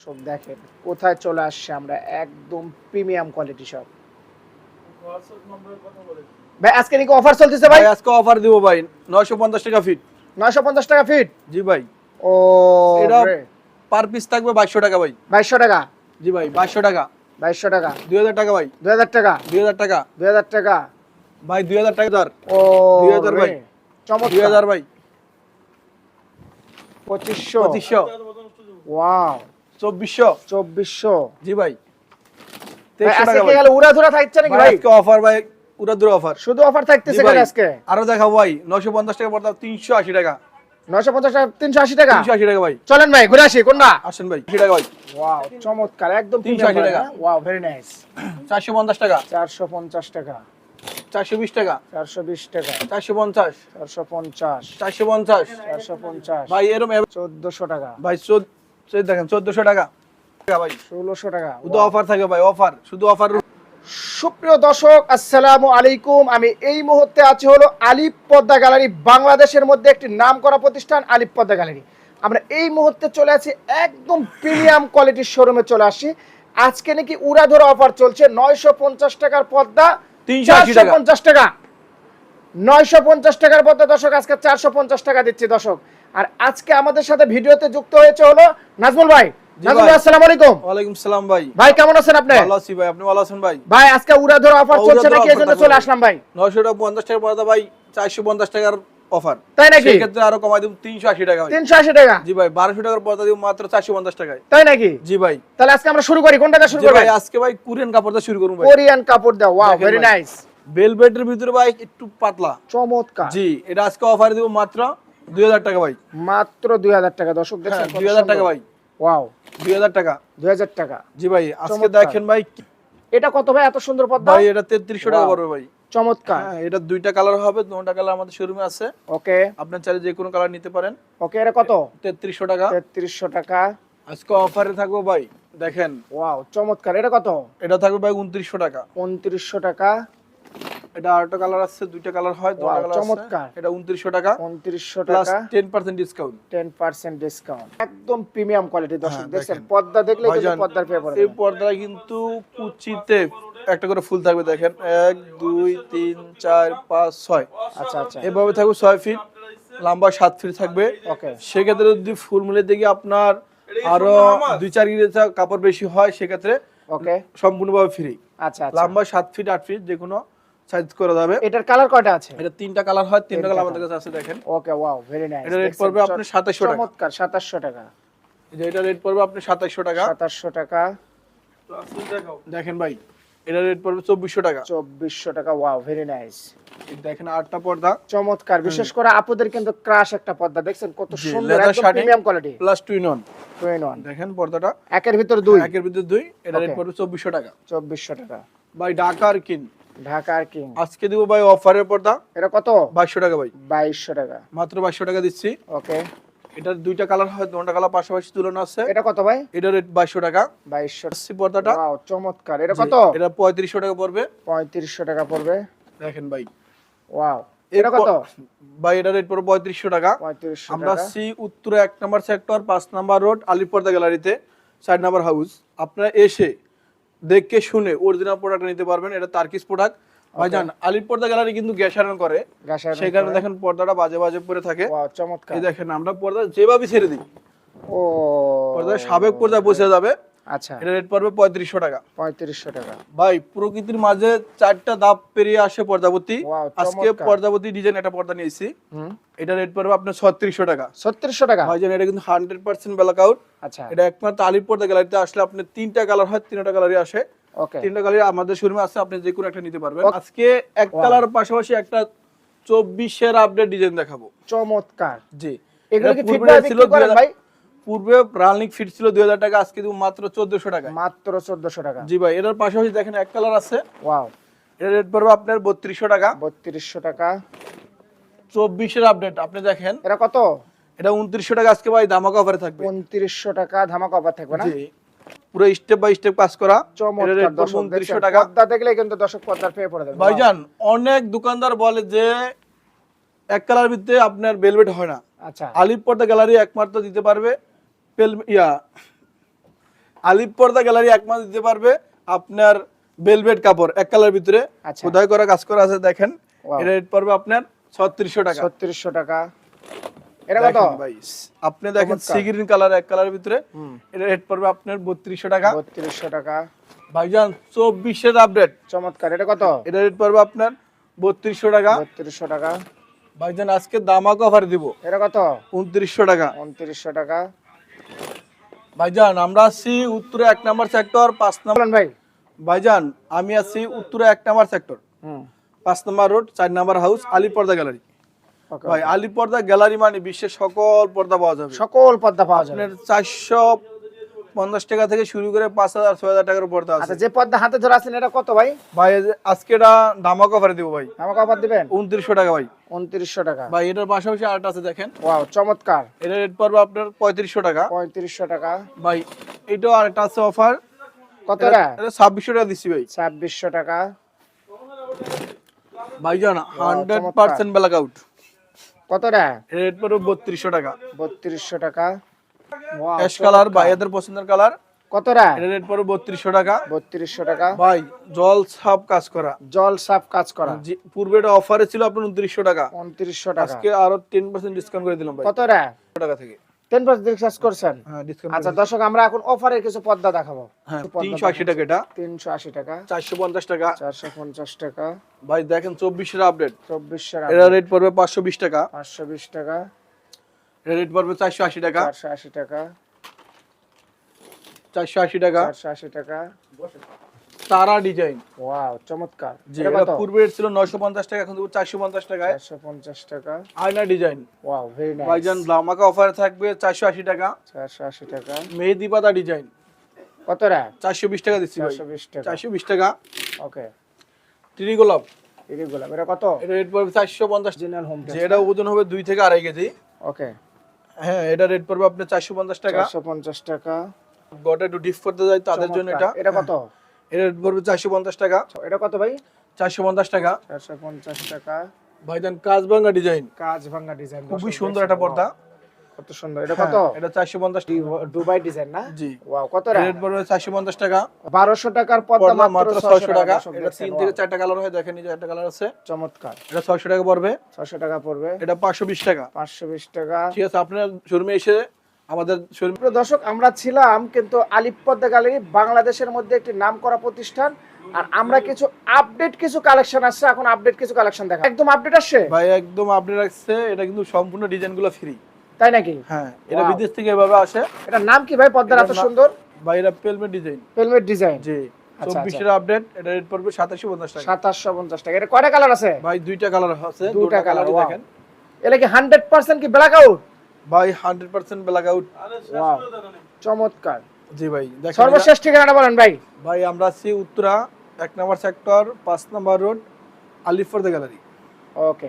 সব দেখেন কোথায় চলে আসছে আমরা একদম প্রিমিয়াম কোয়ালিটি সব। ভাই আজকে নাকি অফার চলতেছে ভাই? আজকে অফার দিব ভাই 950 টাকা ফিট নয়শো পঞ্চাশ টাকা ফিট জি ভাই। ও এটা পার পিস থাকবে 2200 টাকা ভাই। বাইশশো টাকা? জি ভাই 2200 টাকা। বাইশশো টাকা? 2000 টাকা ভাই। দুই হাজার টাকা? 2000 টাকা। দুই হাজার টাকা? ভাই 2000 টাকা ধর। ও 2000 ভাই। চমৎকার। 2000 ভাই। পঁচিশশো। 2500 ওয়াও। 2400 চব্বিশশো। জি ভাই। ভাই, 2300 আজকে টাকা কি ভাই। গেল উড়া ধুরা থাকছে নাকি ভাই ভাই? অফার ভাই পুরো অফার শুধু অফার থাকতেছে জি ভাই। কেন আজকে? আরও দেখাবো ভাই 950 টাকা পড়তা 380 টাকা। নয়শো পঞ্চাশ টাকা তিনশো আশি টাকা? 380 টাকা ভাই। চলেন ভাই ঘুরে আসি কোনটা? আসেন ভাই 80 টাকা ভাই। ওয়াও চমৎকার একদম 380 টাকা। ওয়াও ভেরি নাইস 450 টাকা। চারশো পঞ্চাশ টাকা। 420 টাকা। চারশো বিশ টাকা। 450 চারশো পঞ্চাশ। 450 চারশো পঞ্চাশ। ভাই এরম চোদ্দশো টাকা। ভাই চোদ্দ চোদ্দ দেখেন 1400 টাকা। ভাই ষোলোশো টাকা। শুধু অফার থাকে ভাই অফার শুধু অফার সুপ্রিয় দর্শক আসসালামু আলাইকুম। আমি এই মুহূর্তে আছি হলো আলিপ পদ্মা গ্যালারি বাংলাদেশের মধ্যে একটি নামকরা প্রতিষ্ঠান আলিপ পদ্মা গ্যালারি। আমরা এই মুহূর্তে চলে আসি একদম প্রিমিয়াম কোয়ালিটির শোরুমে চলে আসি। আজকে নাকি উড়াধরা অফার চলছে নয়শো পঞ্চাশ টাকার পদ্মা 380 টাকা। পঞ্চাশ টাকা। নয়শো পঞ্চাশ টাকার পদ্মা দর্শক আজকে চারশো পঞ্চাশ টাকা দিচ্ছি দর্শক। আর আজকে আমাদের সাথে ভিডিওতে যুক্ত হয়েছে হলো নাজমুল ভাই। জি নাজমুল ভাই। ভাই আসসালামু আলাইকুম। ওয়ালাইকুম সালাম ভাই। ভাই কেমন আছেন আপনি? ভালো আছি ভাই। আপনি ভালো আছেন ভাই? ভাই আজকে উড়াধরা অফার চলছে নাকি? এই চলে আসলাম ভাই। 900 টাকা 50 ভাই 450 টাকার অফার তাই নাকি? সেই আরও কমাই দিব 380 টাকা ভাই। তিনশো আশি টাকা? জি ভাই 1200 টাকার পড়তা দিব মাত্র 450 টাকায়। তাই নাকি? জি ভাই। তাহলে আজকে আমরা শুরু করি। শুরু করি ভাই আজকে ভাই কোরিয়ান কাপড়টা শুরু করুন ভাই। কোরিয়ান কাপড় দাও ওয়াও দেখেন ভেরি নাইস ভেলভেটের ভিতরে ভাই একটু পাতলা। চমৎকার। জি এটা আজকে অফার দিব মাত্র 2000 টাকা ভাই। মাত্র দুই হাজার টাকা দর্শক দেখছেন হ্যাঁ, 2000 টাকা ভাই। ওয়াও। 2000 টাকা। দুই হাজার টাকা। জি ভাই আজকে দেখেন ভাই। এটা কত ভাই? এত সুন্দর পদ্মা? ভাই এটা 3300 টাকা. পড়বে ভাই। চমৎকার। হ্যাঁ এটা দুইটা কালার হবে দুটো কালার আমাদের শোরুমে আছে। ওকে। আপনার চাইলে যে কোনো কালার নিতে পারেন। ওকে এটা কত? 3300 টাকা। তেত্রিশশো টাকা। আজকে অফারে থাকব ভাই দেখেন। ওয়াও চমৎকার। এটা কত? এটা থাকবে ভাই 2900 টাকা। উনত্রিশশো টাকা। এটা আরেকটা কালার আছে দুইটা কালার হয় দুটো কালার আছে চমৎকার। এটা 2900 টাকা। উনত্রিশশো প্লাস টাকা। 10% ডিসকাউন্ট টেন পার্সেন্ট ডিসকাউন্ট একদম প্রিমিয়াম কোয়ালিটি দর্শক দেখছেন। পদ্মা দেখলে কিন্তু পেয়ে পড়ে এই। কিন্তু কুচিতে একটা করে ফুল থাকবে দেখেন। এক দুই তিন চার পাঁচ ছয়। আচ্ছা আচ্ছা। এভাবে থাকবে ছয় ফিট লম্বা সাত ফিট থাকবে। ওকে। সেক্ষেত্রে যদি ফুল মিলে দেখি আপনার আরও দুই চার গিরে কাপড় বেশি হয় সেক্ষেত্রে ওকে। সম্পূর্ণভাবে ফ্রি আচ্ছা আচ্ছা। লম্বা সাত ফিট আট ফিট যে কোনো সাইজ করা যাবে। এটার কালার কয়টা আছে? এটা তিনটা কালার হয় তিনটা কালার আমাদের কাছে আছে দেখেন। ওকে ওয়াও ভেরি নাইস এটা রেট পড়বে আপনার 2700 টাকা। চমৎকার 2700 টাকা। যে এটা রেট পড়বে আপনার সাতাইশশো টাকা। 2700 টাকা। দেখেন ভাই এটা রেট পড়বে চব্বিশশো টাকা। 2400 টাকা ওয়াও ভেরি নাইস দেখেন আটটা পর্দা। চমৎকার বিশেষ করে আপুদের কিন্তু ক্রাশ একটা পর্দা দেখছেন? কত সুন্দর একদম। Premium quality plus twin on twin one দেখেন পর্দাটা। একের ভিতর দুই। একের ভিতরে দুই এটা রেট পড়বে চব্বিশশো টাকা। 2400 টাকা। ভাই ঢাকার কিন। ঢাকার কিং। আজকে দিব ভাই অফারের পর্দা। এটা কত? বাইশশো টাকা ভাই। 2200 টাকা। মাত্র বাইশশো টাকা দিচ্ছি। ওকে। এটার দুইটা কালার হয় দুটা কালার পাশাপাশি তুলনা আছে। এটা কত ভাই? এটা রেট বাইশশো টাকা। 2200 আসছি পর্দাটা। ওয়াও চমৎকার। এটা কত? এটা পঁয়ত্রিশশো টাকা পড়বে। 3500 টাকা পড়বে। দেখেন ভাই। ওয়াও। এটা কত? ভাই এটা রেট পড়বে পঁয়ত্রিশশো টাকা। 3500 আমরা সি উত্তরে এক নম্বর সেক্টর পাঁচ নাম্বার রোড আলিপর্দা গ্যালারিতে চার নাম্বার হাউস। আপনারা এসে দেখে শুনে অরিজিনাল প্রোডাক্ট নিতে পারবেন। এটা তার্কিস প্রোডাক্ট ভাইজান আলিপর্দা গ্যালারি কিন্তু গ্যাস আয়রন করে। সেখানে দেখেন পর্দাটা বাজে বাজে পরে থাকে। চমৎকার। এই দেখেন আমরা পর্দা যেভাবে ছেড়ে দিই। ও। পর্দা সাবেক পর্দা বসে যাবে। আচ্ছা। এটা রেট পড়বে পঁয়ত্রিশশো টাকা। পঁয়ত্রিশশো টাকা। ভাই প্রকৃতির মাঝে চারটা ধাপ পেরিয়ে আসে পর্দাবতী আজকে চমৎকার। ডিজাইন একটা পর্দা নিয়েছি। এটা রেট পড়বে আপনার ছত্রিশশো টাকা। ছত্রিশশো টাকা? ভাইজান এটা কিন্তু হান্ড্রেড পার্সেন্ট ব্ল্যাক আউট আচ্ছা। এটা একমাত্র আলিপর্দা গ্যালারিতে আসলে আপনি তিনটা কালার হয় তিনটা কালারই আসে। তিনটা কালার আমাদের শোরুমে আছে আপনি যে কোনো একটা নিতে পারবেন। আজকে এক কালার পাশাপাশি একটা চব্বিশের আপডেট ডিজাইন দেখাবো। চমৎকার। জি। এগুলো কি ফিট ছিল বিক্রি করেন 2000 ভাই? পূর্বে রানিং ফিট ছিল দুই হাজার টাকা আজকে দিব মাত্র চোদ্দশো টাকা। মাত্র চোদ্দশো টাকা। জি ভাই এটার পাশাপাশি দেখেন এক কালার আছে। ওয়াও। রেট পড়বে আপনার বত্রিশশো টাকা। বত্রিশশো টাকা। চব্বিশের আপডেট আপনি দেখেন। এটা কত? এটা উনত্রিশশো টাকা আজকে ভাই ধামাকা অফারে থাকবে। উনত্রিশশো টাকা ধামাকা অফার থাকবে না? পুরো স্টেপ বাই স্টেপ কাজ করা। চমৎকার টাকা। পর্দা দেখলে কিন্তু দর্শক পর্দার পেয়ে পড়ে যাবে। ভাইজান অনেক দোকানদার বলে যে এক কালার ভিতরে আপনার বেলভেট হয় না। আচ্ছা। আলিপ পর্দা গ্যালারি একমাত্র দিতে পারবে। পেল ইয়া আলিপ পর্দা গ্যালারি এক মাস দিতে পারবে আপনার বেলভেট কাপড় এক কালার ভিতরে। আচ্ছা। খোদাই করা কাজ করা আছে দেখেন। এটা রেট পড়বে আপনার ছত্রিশশো টাকা। ছত্রিশশো টাকা। এটা কত? আপনি দেখেন চমৎকার। সি গ্রিন কালার এক কালারের ভিতরে। এটা রেট পড়বে আপনার বত্রিশশো টাকা। বত্রিশশো টাকা। ভাইজান চব্বিশের আপডেট চমৎকার। এটা কত? এটা রেট পড়বে আপনার বত্রিশশো টাকা। বত্রিশশো টাকা। ভাইজান আজকে দামাক অফার দিব। এটা কত? উনত্রিশশো টাকা। উনত্রিশশো টাকা। ভাইজান আমরা আছি উত্তরে এক নাম্বার সেক্টর পাঁচ নাম্বার ভাই। ভাইজান আমি আছি উত্তরে এক নাম্বার সেক্টর। পাঁচ নাম্বার রোড চার নাম্বার হাউস আলিপর্দা গ্যালারি। ভাই আলিপর্দা গ্যালারি মানে বিশ্বের সকল পর্দা পাওয়া যাবে। সকল পর্দা পাওয়া যাবে। চারশো পঞ্চাশ টাকা থেকে শুরু করে পাঁচ হাজার ছয় হাজার টাকার পর্দা আছে আচ্ছা যে পদ্মা হাতে ধরে আছেন এটা কত ভাই? ভাই আজকে এটা ধামাক অফারে দিব ভাই। আমাকে অফার দিবেন? উনত্রিশশো টাকা ভাই। উনত্রিশশো টাকা। ভাই এটার পাশাপাশি আরেকটা আছে দেখেন। ওয়াও চমৎকার। এটা রেট পড়বে আপনার পঁয়ত্রিশশো টাকা। পঁয়ত্রিশশো টাকা। ভাই এটাও আরেকটা আছে অফার। কতটা এটা ছাব্বিশশো টাকা দিচ্ছি ভাই। ছাব্বিশশো টাকা। ভাইজান হান্ড্রেড। Percent black out. কত টা রেট পড়বে বত্রিশশো টাকা। বত্রিশশো টাকা। Ash colour. ভাইয়াদের পছন্দের কালার কত টা রেট পড়বে বত্রিশশো টাকা। বত্রিশশো টাকা। ভাই জল ছাপ কাজ করা। জল সাফ কাজ করা। পূর্বে এটা অফারে ছিল আপনার উনত্রিশশো টাকা। উনত্রিশশো টাকা। আজকে আরও টেন পার্সেন্ট ডিসকাউন্ট করে দিলাম ভাই। কত টা টাকা থেকে। টেন পার্সেন্ট রিচার্জ করছেন? হ্যাঁ আচ্ছা দর্শক আমরা এখন অফারে কিছু পদ্মা দেখাবো। হ্যাঁ পদ্মা তিনশো আশি টাকা এটা। তিনশো আশি টাকা। চারশো পঞ্চাশ টাকা। চারশো পঞ্চাশ টাকা। ভাই দেখেন চব্বিশের আপডেট চব্বিশশো এটা রেট পড়বে পাঁচশো বিশ টাকা। পাঁচশো বিশ টাকা। এটা রেট পড়বে চারশো আশি টাকা। চারশো আশি টাকা। চারশো আশি টাকা। চারশো আশি টাকা। তারা ডিজাইন ওয়াও চমৎকার। এটা পূর্বে ছিল নয়শো পঞ্চাশ টাকা এখন চারশো পঞ্চাশ টাকায় চারশো পঞ্চাশ টাকা। আয়না ডিজাইন ওয়াও ভেরি নাইস ভাইজান লামাকা অফারে থাকবে চারশো আশি টাকা। চারশো আশি টাকা। মেহেদি পাতা ডিজাইন কত রা চারশো বিশ টাকা দিচ্ছি ভাই। চারশো বিশ টাকা। চারশো বিশ টাকা। ওকে টিরি গোলাপ এটি গোলাপ এটা কত? এটা রেট পড়বে চারশো পঞ্চাশ। অরিজিনাল হোম যে এটা ওজন হবে দুই থেকে আড়াই কেজি। ওকে হ্যাঁ এটা রেট পড়বে আপনার চারশো পঞ্চাশ টাকা। চারশো পঞ্চাশ টাকা। গটা একটু ডিপ করতে যাই তাদের জন্য এটা। এটা কত? এটা রেট পড়বে চারশো পঞ্চাশ টাকা। এটা কত ভাই? চারশো পঞ্চাশ টাকা। চারশো পঞ্চাশ টাকা। ভাইজান কাজবাঙ্গা ডিজাইন কাজ ভাঙা ডিজাইন খুবই সুন্দর একটা পর্দা। কত সুন্দর। এটা কত? হ্যাঁ, এটা চারশো পঞ্চাশ দুবাই ডিজাইন না? জি। ওয়াও কত রেট চারশো পঞ্চাশ টাকা। বারোশো টাকার পদ্মা পড়বে মাত্র মাত্র ছয়শো ছয়শো টাকা। দর্শক এটা তিন থেকে চারটা কালার হয় দেখেন এই যে একটা কালার আছে। চমৎকার। এটা ছয়শো টাকা পড়বে। ছয়শো টাকা পড়বে। এটা পাঁচশো বিশ টাকা। পাঁচশো বিশ টাকা। ঠিক আছে আপনার শোরুমে এসে আমাদের শোরুম দর্শক আমরা ছিলাম কিন্তু আলিপ পদ্মা গ্যালারি বাংলাদেশের মধ্যে একটি নাম করা প্রতিষ্ঠান। আর আমরা কিছু আপডেট কিছু কালেকশন আসছে। এখন আপডেট কিছু কালেকশন দেখা। একদম আপডেট আসছে? ভাই একদম আপডেট আসছে। এটা কিন্তু সম্পূর্ণ ডিজাইনগুলো ফ্রি তাই নাকি? হ্যাঁ এটা বিদেশ থেকে এভাবে আসে। এটার নাম কি ভাই? পদ্মার এত সুন্দর। ভাই এটা পেলমেট ডিজাইন হেলমেট ডিজাইন জি আচ্ছা। চব্বিশের আপডেট এটা রেট পড়বে সাতাশি পঞ্চাশ টাকা। সাতাশশো পঞ্চাশ টাকা। এটা কয়টা কালার আছে? ভাই দুইটা কালার আছে দুইটা দুইটা কালার কালার দেখেন। এটা কি হান্ড্রেড পার্সেন্ট কি ব্ল্যাক আউট ভাই হান্ড্রেড পার্সেন্ট ব্ল্যাক আউট চমৎকার। জি ভাই দেখেন সর্বশেষ ঠিকানাটা বলেন ভাই। ভাই আমরা আছি উত্তরা এক নম্বর সেক্টর পাঁচ number road Aliporda gallery okay